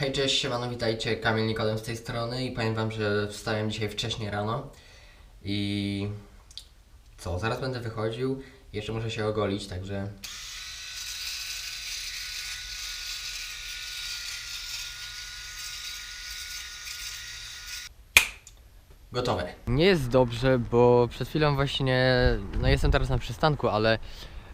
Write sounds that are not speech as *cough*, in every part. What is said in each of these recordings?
Hej, cześć, siemano, witajcie, Kamil Nikodem z tej strony i powiem wam, że wstałem dzisiaj wcześnie rano i co, zaraz będę wychodził, jeszcze muszę się ogolić, także gotowe. Nie jest dobrze, bo przed chwilą właśnie, no jestem teraz na przystanku, ale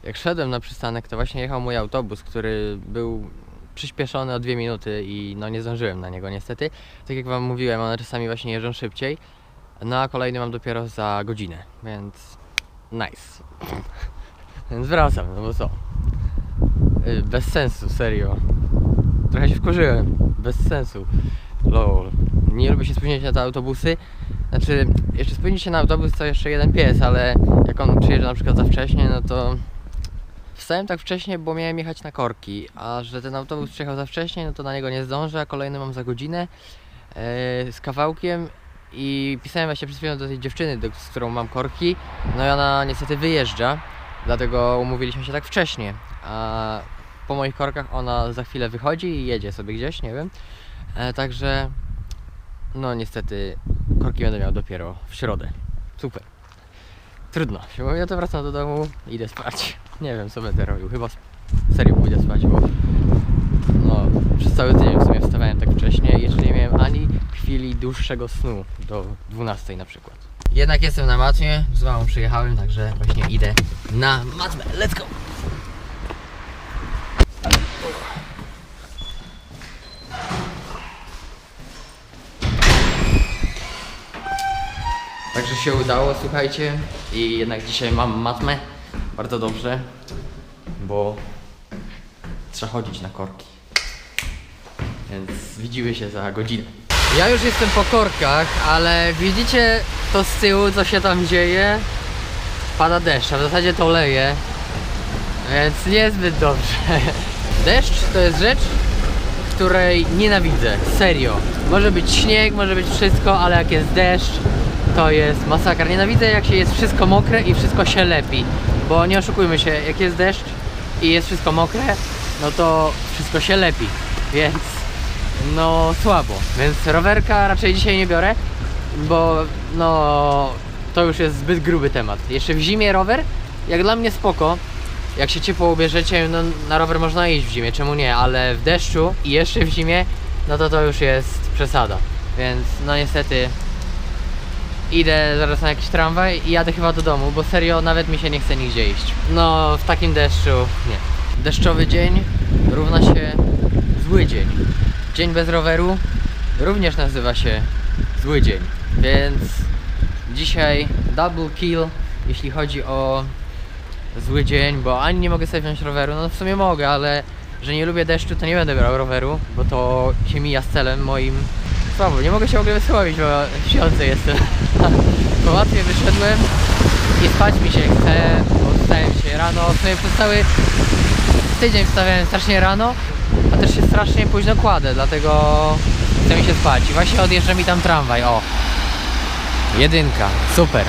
jak szedłem na przystanek, to właśnie jechał mój autobus, który był przyspieszony o dwie minuty i no nie zdążyłem na niego niestety. Tak jak wam mówiłem, one czasami właśnie jeżdżą szybciej, no a kolejny mam dopiero za godzinę, więc nice. *laughs* więc wracam, no bo co? Y, Bez sensu, serio. Trochę się wkurzyłem, bez sensu. Lol. Nie lubię się spóźniać na te autobusy. Znaczy, jeszcze spóźnić się na autobus to jeszcze jeden pies, ale jak on przyjeżdża na przykład za wcześnie, no to Wstałem tak wcześnie, bo miałem jechać na korki, a że ten autobus przyjechał za wcześnie, no to na niego nie zdążę, a kolejny mam za godzinę e, z kawałkiem i pisałem właśnie przed chwilą do tej dziewczyny, do, z którą mam korki, no i ona niestety wyjeżdża, dlatego umówiliśmy się tak wcześnie, a po moich korkach ona za chwilę wychodzi i jedzie sobie gdzieś, nie wiem, e, także no niestety korki będę miał dopiero w środę. Super. Trudno, bo ja to wracam do domu idę spać. Nie wiem co będę robił, chyba serio pójdę spać, bo no przez cały tydzień w sumie wstawałem tak wcześnie jeszcze nie miałem ani chwili dłuższego snu do 12 na przykład. Jednak jestem na matmie, z mamą przyjechałem, także właśnie idę na matmę. Let's go! Także się udało, słuchajcie. I jednak dzisiaj mam matmę. Bardzo dobrze, bo trzeba chodzić na korki. Więc widzimy się za godzinę. Ja już jestem po korkach, ale widzicie to z tyłu, co się tam dzieje? Pada deszcz, a w zasadzie to leje. Więc niezbyt dobrze. *laughs* Deszcz to jest rzecz, której nienawidzę. Serio. Może być śnieg, może być wszystko, ale jak jest deszcz, to jest masakra. Nienawidzę jak się jest wszystko mokre i wszystko się lepi. Bo nie oszukujmy się, jak jest deszcz i jest wszystko mokre, no to wszystko się lepi. Więc no słabo. Więc rowerka raczej dzisiaj nie biorę, bo no to już jest zbyt gruby temat. Jeszcze w zimie rower, jak dla mnie spoko. Jak się ciepło ubierzecie, no na rower można iść w zimie, czemu nie, ale w deszczu i jeszcze w zimie, no to to już jest przesada. Więc no niestety idę zaraz na jakiś tramwaj i jadę chyba do domu, bo serio nawet mi się nie chce nigdzie iść. No w takim deszczu nie. Deszczowy dzień równa się zły dzień. Dzień bez roweru również nazywa się zły dzień. Więc dzisiaj double kill, jeśli chodzi o zły dzień, bo ani nie mogę sobie wziąć roweru, no w sumie mogę, ale że nie lubię deszczu, to nie będę brał roweru, bo to się mija z celem moim. Słabo, nie mogę się w ogóle wysłowić, bo śpiący jestem. *laughs* Po wyszedłem i spać mi się chce, bo wstałem się rano. W sumie przez cały tydzień wstawiałem strasznie rano, a też się strasznie późno kładę, dlatego chce mi się spać. I właśnie odjeżdża mi tam tramwaj, o. Jedynka, super.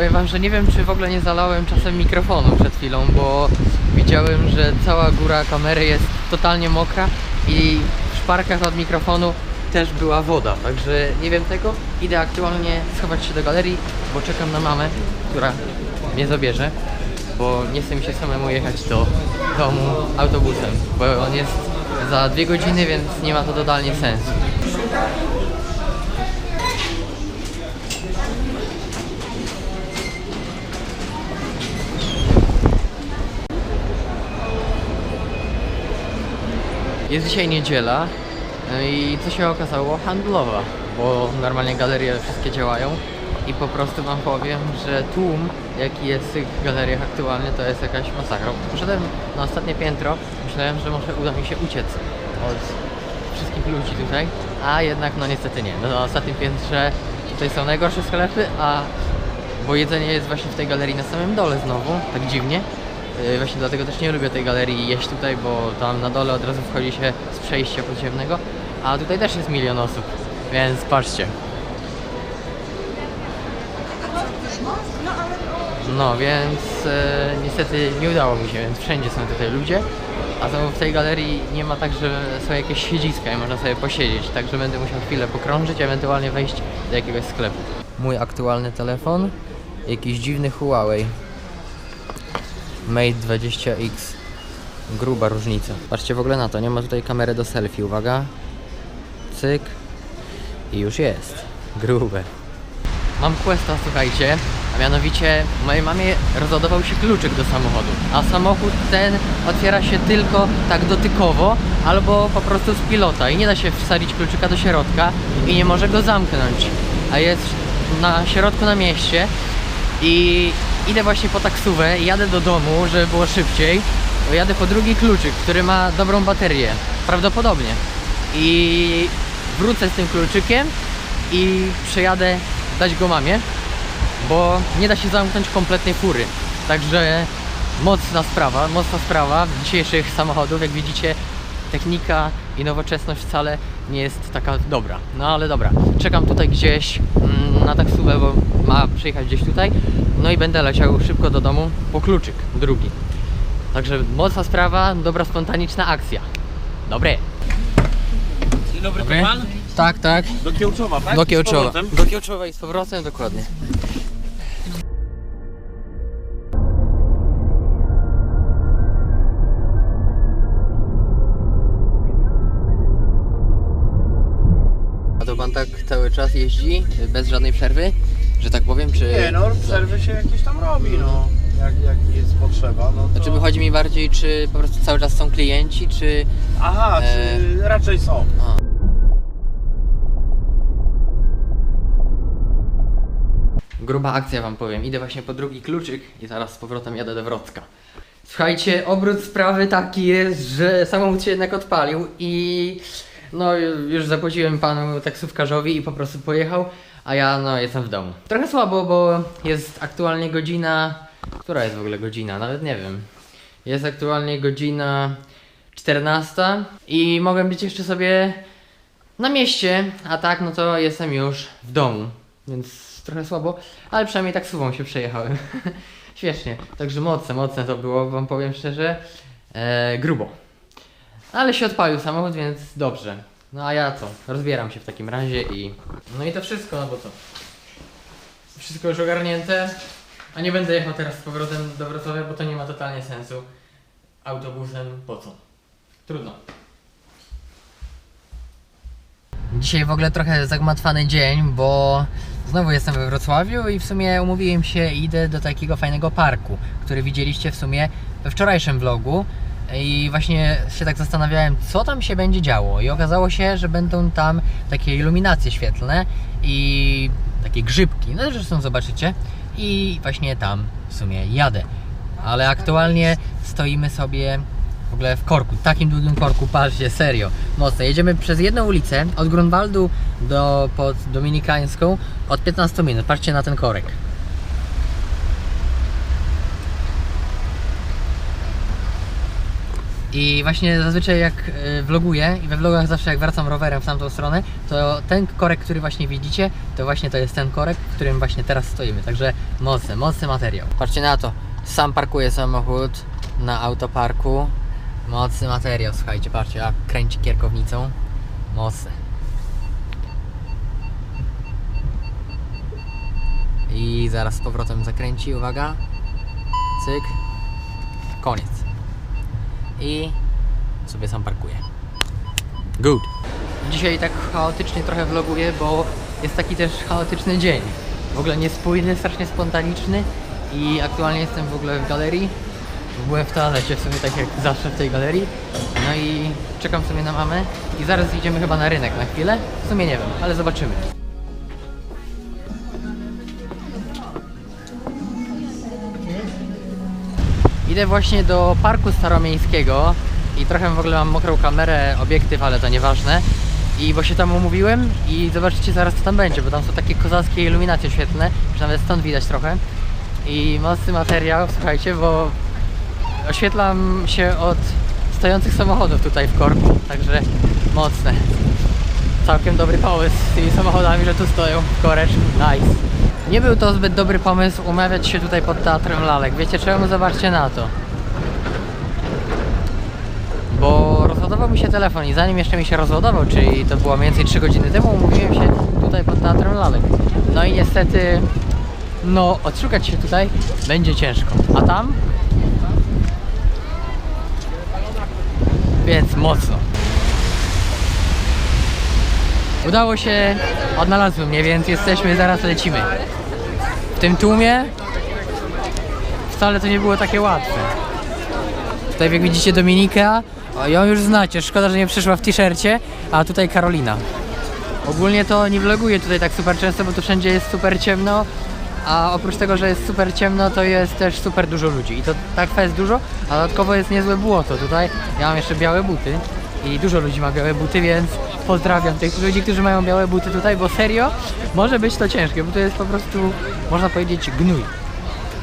Powiem wam, że nie wiem czy w ogóle nie zalałem czasem mikrofonu przed chwilą, bo widziałem, że cała góra kamery jest totalnie mokra i w szparkach od mikrofonu też była woda, także nie wiem tego. Idę aktualnie schować się do galerii, bo czekam na mamę, która mnie zabierze, bo nie chce mi się samemu jechać do domu autobusem, bo on jest za dwie godziny, więc nie ma to totalnie sensu. Jest dzisiaj niedziela no i co się okazało? Handlowa, bo normalnie galerie wszystkie działają i po prostu wam powiem, że tłum jaki jest w tych galeriach aktualnie to jest jakaś masakra. Poszedłem na ostatnie piętro, myślałem, że może uda mi się uciec od wszystkich ludzi tutaj, a jednak no niestety nie. No, na ostatnim piętrze tutaj są najgorsze sklepy, a bo jedzenie jest właśnie w tej galerii na samym dole znowu, tak dziwnie. Yy, Właśnie dlatego też nie lubię tej galerii jeść tutaj, bo tam na dole od razu wchodzi się z przejścia podziemnego, a tutaj też jest milion osób, więc patrzcie. No więc e, niestety nie udało mi się, więc wszędzie są tutaj ludzie. A znowu w tej galerii nie ma tak, że są jakieś siedziska i można sobie posiedzieć. Także będę musiał chwilę pokrążyć, ewentualnie wejść do jakiegoś sklepu. Mój aktualny telefon, jakiś dziwny Huawei. Mate 20X. Gruba różnica. Patrzcie w ogóle na to, nie ma tutaj kamery do selfie, uwaga. Cyk. I już jest. Grube. Mam questa, słuchajcie, a mianowicie mojej mamie rozładował się kluczyk do samochodu, a samochód ten otwiera się tylko tak dotykowo albo po prostu z pilota i nie da się wsadzić kluczyka do środka i nie może go zamknąć, a jest na środku na mieście i idę właśnie po taksówę i jadę do domu, żeby było szybciej, bo jadę po drugi kluczyk, który ma dobrą baterię, prawdopodobnie i wrócę z tym kluczykiem i przejadę dać go mamie, bo nie da się zamknąć kompletnej fury. Także mocna sprawa, mocna sprawa dzisiejszych samochodów. Jak widzicie, technika i nowoczesność wcale nie jest taka dobra. No ale dobra, czekam tutaj gdzieś mm, na taksówę, bo ma przyjechać gdzieś tutaj. No i będę leciał szybko do domu po kluczyk drugi. Także mocna sprawa, dobra spontaniczna akcja. Dobre. Dzień dobry, Dobry. pan? Tak, tak. Do Kiełczowa, tak? Do Kiełczowa. Do Kiełczowa i z powrotem, dokładnie. Cały czas jeździ, bez żadnej przerwy, że tak powiem, czy... Nie no, przerwy się jakieś tam robi, no. Jak, jak jest potrzeba, no to... Znaczy by chodzi mi bardziej, czy po prostu cały czas są klienci, czy... Aha, E. czy raczej są. Gruba akcja wam powiem. Idę właśnie po drugi kluczyk i zaraz z powrotem jadę do Wrocka. Słuchajcie, obrót sprawy taki jest, że samochód się jednak odpalił i no już zapłaciłem panu taksówkarzowi i po prostu pojechał, a ja no jestem w domu. Trochę słabo, bo jest aktualnie godzina... Która jest w ogóle godzina? Nawet nie wiem. Jest aktualnie godzina 14 i mogłem być jeszcze sobie na mieście, a tak no to jestem już w domu, więc trochę słabo, ale przynajmniej taksówą się przejechałem. *laughs* Świetnie, także mocne, mocne to było, wam powiem szczerze, e, grubo. Ale się odpalił samochód, więc dobrze. No a ja co, rozbieram się w takim razie i... No i to wszystko, no bo co? Wszystko już ogarnięte, a nie będę jechał teraz z powrotem do Wrocławia, bo to nie ma totalnie sensu. Autobusem po co? Trudno. Dzisiaj w ogóle trochę zagmatwany dzień, bo znowu jestem we Wrocławiu i w sumie umówiłem się i idę do takiego fajnego parku, który widzieliście w sumie we wczorajszym vlogu. I właśnie się tak zastanawiałem, co tam się będzie działo. I okazało się, że będą tam takie iluminacje świetlne i takie grzybki. No zresztą zobaczycie. I właśnie tam w sumie jadę. Ale aktualnie stoimy sobie w ogóle w korku, takim długim korku, patrzcie, serio, mocno. Jedziemy przez jedną ulicę, od Grunwaldu do pod Dominikańską, od 15 minut. Patrzcie na ten korek. I właśnie zazwyczaj jak y, vloguję i we vlogach zawsze jak wracam rowerem w tamtą stronę, to ten korek, który właśnie widzicie, to właśnie to jest ten korek, w którym właśnie teraz stoimy. Także mocny, mocny materiał. Patrzcie na to. Sam parkuję samochód na autoparku. Mocny materiał, słuchajcie, patrzcie, a kręci kierkownicą. Mocny. I zaraz z powrotem zakręci, uwaga. Cyk. Koniec. I sobie sam parkuję. Good. Dzisiaj tak chaotycznie trochę vloguję, bo jest taki też chaotyczny dzień. W ogóle niespójny, strasznie spontaniczny i aktualnie jestem w ogóle w galerii. Byłem w toalecie w sumie tak jak zawsze w tej galerii. No i czekam sobie na mamę i zaraz idziemy chyba na rynek na chwilę. W sumie nie wiem, ale zobaczymy. Idę właśnie do parku staromiejskiego i trochę w ogóle mam mokrą kamerę, obiektyw, ale to nieważne. I bo się tam umówiłem i zobaczycie zaraz co tam będzie, bo tam są takie kozackie iluminacje świetlne, że nawet stąd widać trochę. I mocny materiał, słuchajcie, bo oświetlam się od stojących samochodów tutaj w korku, także mocne. Całkiem dobry pomysł z tymi samochodami, że tu stoją w koreczku. Nice. Nie był to zbyt dobry pomysł umawiać się tutaj pod Teatrem Lalek. Wiecie czemu? Zobaczcie na to. Bo rozładował mi się telefon i zanim jeszcze mi się rozładował, czyli to było mniej więcej 3 godziny temu, umówiłem się tutaj pod Teatrem Lalek. No i niestety, no odszukać się tutaj będzie ciężko. A tam? Więc mocno. Udało się, odnalazły mnie, więc jesteśmy, zaraz lecimy. W tym tłumie wcale to nie było takie łatwe. Tutaj jak widzicie Dominika, o, ją już znacie, szkoda, że nie przyszła w t-shircie, a tutaj Karolina. Ogólnie to nie vloguję tutaj tak super często, bo tu wszędzie jest super ciemno, a oprócz tego, że jest super ciemno, to jest też super dużo ludzi. I to tak fest dużo, a dodatkowo jest niezłe błoto tutaj. Ja mam jeszcze białe buty i dużo ludzi ma białe buty, więc pozdrawiam tych ludzi, którzy mają białe buty tutaj, bo serio może być to ciężkie, bo to jest po prostu, można powiedzieć, gnój.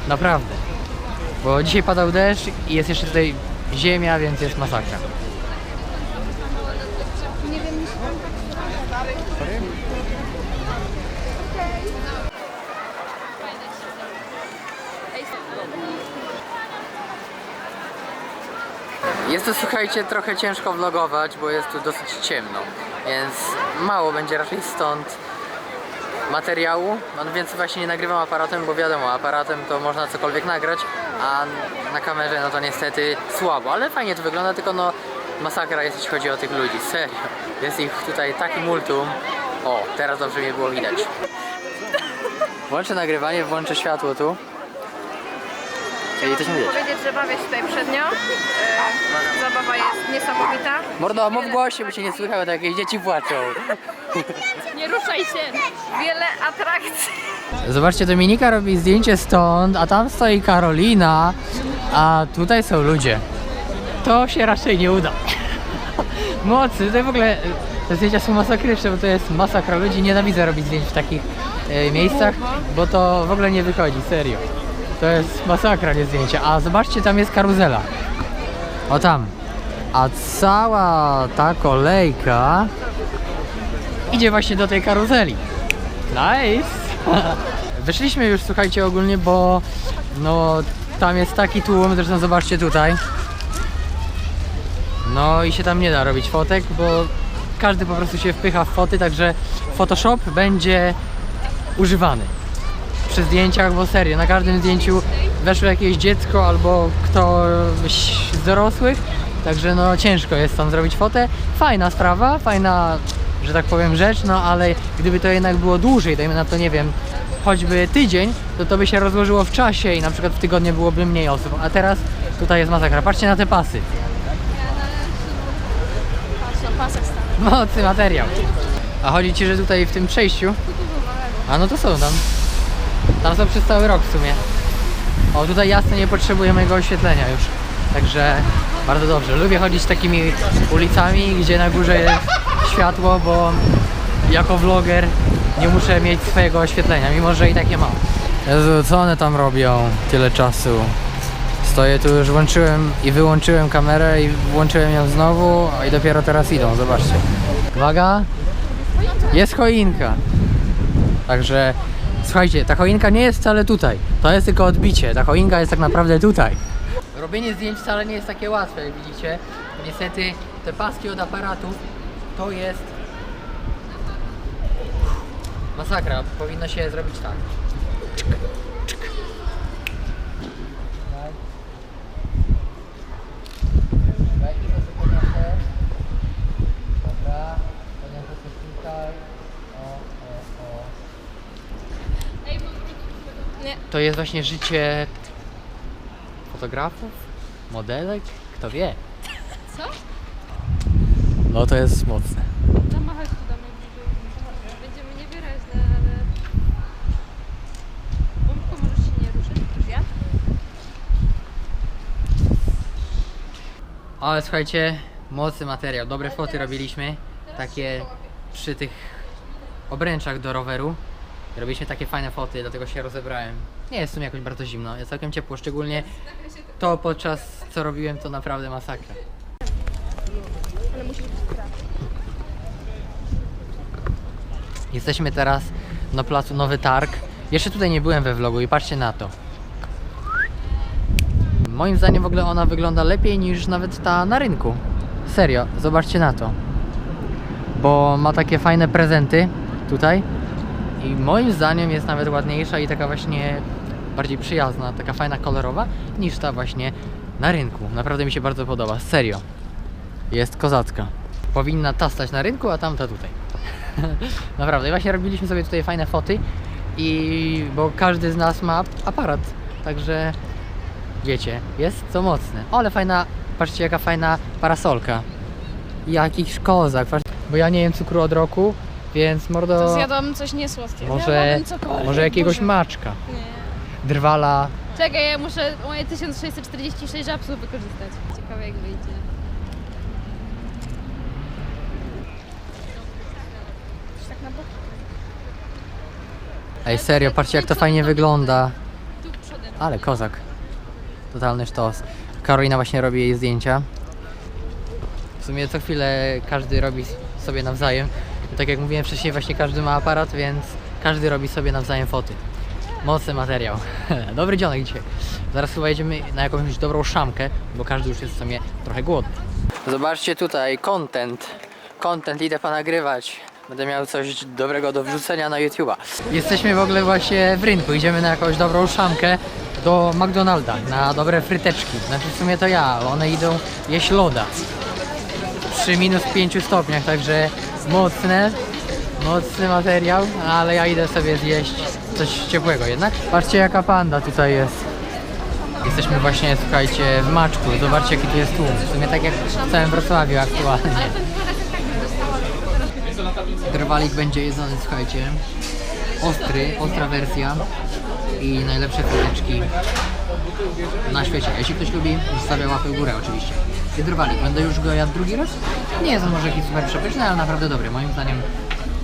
Naprawdę. Bo dzisiaj padał deszcz i jest jeszcze tutaj ziemia, więc jest masakra. Jest to słuchajcie trochę ciężko vlogować, bo jest tu dosyć ciemno, więc mało będzie raczej stąd materiału, no więc właśnie nie nagrywam aparatem, bo wiadomo, aparatem to można cokolwiek nagrać, a na kamerze no to niestety słabo, ale fajnie to wygląda, tylko no masakra jest jeśli chodzi o tych ludzi, serio. Jest ich tutaj taki multum. O, teraz dobrze mnie było widać. Włączę nagrywanie, włączę światło tu. Czyli to się powiedzieć, że bawię się tutaj przed nią. E, zabawa jest niesamowita. Mordo, mów głośniej, bo cię nie słychać, bo jakieś dzieci płaczą. Nie ruszaj się! Wiele atrakcji. Zobaczcie, Dominika robi zdjęcie stąd, a tam stoi Karolina, a tutaj są ludzie. To się raczej nie uda. *laughs* Mocy, to w ogóle te zdjęcia są masakryczne, bo to jest masakra ludzi. Nienawidzę robić zdjęć w takich e, miejscach, bo to w ogóle nie wychodzi, serio. To jest masakra, nie zdjęcia. A zobaczcie, tam jest karuzela. O tam. A cała ta kolejka idzie właśnie do tej karuzeli. Nice! *laughs* Wyszliśmy już, słuchajcie, ogólnie, bo no tam jest taki tłum, zresztą zobaczcie tutaj. No i się tam nie da robić fotek, bo każdy po prostu się wpycha w foty, także Photoshop będzie używany przy zdjęciach, bo serio, na każdym zdjęciu weszło jakieś dziecko albo ktoś z dorosłych, także no ciężko jest tam zrobić fotę. Fajna sprawa, fajna, że tak powiem, rzecz, no ale gdyby to jednak było dłużej, dajmy na to, nie wiem, choćby tydzień, to to by się rozłożyło w czasie i na przykład w tygodniu byłoby mniej osób, a teraz tutaj jest masakra. Patrzcie na te pasy. Mocny materiał. A chodzi ci, że tutaj w tym przejściu? A no to są tam. Tam są przez cały rok w sumie. O, tutaj jasno nie potrzebuje mojego oświetlenia już. Także bardzo dobrze. Lubię chodzić takimi ulicami, gdzie na górze jest światło, bo jako vloger nie muszę mieć swojego oświetlenia, mimo że i takie mam. Jezu, co one tam robią tyle czasu? Stoję tu, już włączyłem i wyłączyłem kamerę i włączyłem ją znowu i dopiero teraz idą, zobaczcie. Uwaga, jest choinka. Także słuchajcie, ta choinka nie jest wcale tutaj. To jest tylko odbicie. Ta choinka jest tak naprawdę tutaj. Robienie zdjęć wcale nie jest takie łatwe, jak widzicie. Niestety te paski od aparatów to jest masakra. Powinno się zrobić tak. Weźmy to sobie podniosę. Dobra, podniosę sobie tutaj. O, o, o. Nie. To jest właśnie życie fotografów, modelek, kto wie. Co? No to jest mocne. Zamachać tu do mnie bliżej. Będziemy niewyraźne, ale... Bombko, możesz się nie ruszyć? Ja? Ale słuchajcie, mocny materiał, dobre foty robiliśmy. Takie przy tych obręczach do roweru. Robiliśmy takie fajne foty, dlatego się rozebrałem. Nie jest w sumie jakoś bardzo zimno, jest całkiem ciepło, szczególnie to podczas co robiłem to naprawdę masakra. Ale musisz być prawy. Jesteśmy teraz na placu Nowy Targ Jeszcze tutaj nie byłem we vlogu i patrzcie na to. Moim zdaniem w ogóle ona wygląda lepiej niż nawet ta na rynku. Serio, zobaczcie na to. Bo ma takie fajne prezenty tutaj. I moim zdaniem jest nawet ładniejsza i taka właśnie bardziej przyjazna, taka fajna kolorowa niż ta właśnie na rynku. Naprawdę mi się bardzo podoba, serio. Jest kozacka. Powinna ta stać na rynku, a tamta tutaj. *laughs* Naprawdę, I właśnie robiliśmy sobie tutaj fajne foty i bo każdy z nas ma aparat, także wiecie, jest co mocne. O, ale fajna, patrzcie jaka fajna parasolka. Jakiś kozak, bo ja nie jem cukru od roku, więc mordo... To zjadłam coś niesłodkiego. Może, cokolwiek. może jakiegoś Boże. maczka, Nie. Drwala. Czekaj, ja muszę moje 1646 żabsów wykorzystać. Ciekawe jak wyjdzie. Tak na. Ej, serio, patrzcie jak to fajnie wygląda. Tu przodem. Ale kozak. Totalny sztos. Karolina właśnie robi jej zdjęcia. W sumie co chwilę każdy robi sobie nawzajem. Tak jak mówiłem wcześniej, właśnie każdy ma aparat, więc każdy robi sobie nawzajem foty. Mocny materiał. *laughs* Dobry dzionek dzisiaj. Zaraz chyba jedziemy na jakąś dobrą szamkę, bo każdy już jest w sumie trochę głodny. Zobaczcie tutaj, content. Content, idę ponagrywać. Będę miał coś dobrego do wrzucenia na YouTube'a. Jesteśmy w ogóle właśnie w rynku. Idziemy na jakąś dobrą szamkę do McDonalda, na dobre fryteczki. Znaczy w sumie to ja, one idą jeść loda. Przy minus 5 stopniach, także mocne, mocny materiał, ale ja idę sobie zjeść coś ciepłego jednak. Patrzcie jaka panda tutaj jest. Jesteśmy właśnie, słuchajcie, w Maczku. Zobaczcie jaki tu jest tłum. W sumie tak jak w całym Wrocławiu aktualnie. Drwalik będzie jedzony, słuchajcie. Ostry, ostra wersja i najlepsze fryteczki na świecie. Jeśli ktoś lubi, zostawia łapę w górę oczywiście. I drwalik, będę już go jadł drugi raz? Nie jest on może jakiś super przepyszny, ale naprawdę dobry. Moim zdaniem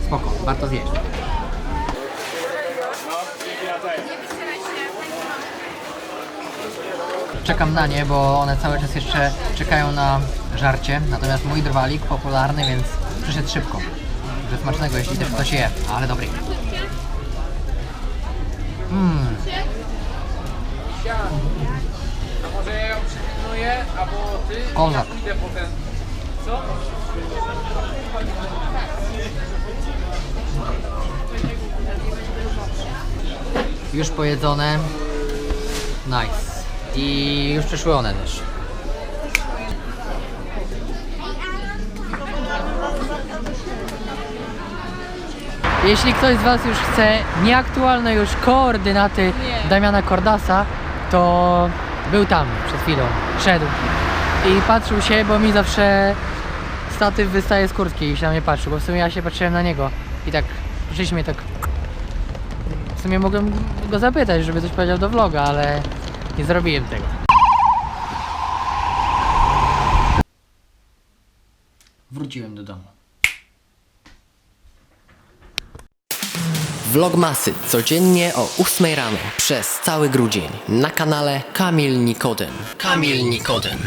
spoko, warto zjeść. Czekam na nie, bo one cały czas jeszcze czekają na żarcie. Natomiast mój drwalik popularny, więc przyszedł szybko. Że smacznego, jeśli też ktoś je, ale dobry. Mmm, może ja ją przypilnuję, albo ty Kozak. potem. Co? już pojedzone. Nice. I już przyszły one też. Jeśli ktoś z Was już chce nieaktualne już koordynaty. Damiana Kordasa, to był tam przed chwilą, szedł i patrzył się, bo mi zawsze statyw wystaje z kurtki i się na mnie patrzył, bo w sumie ja się patrzyłem na niego i tak, przyszliśmy tak w sumie mogłem go zapytać, żeby coś powiedział do vloga, ale nie zrobiłem tego. Wróciłem do domu. Vlogmasy codziennie o 8 rano przez cały grudzień na kanale Kamil Nikodem. Kamil Nikodem.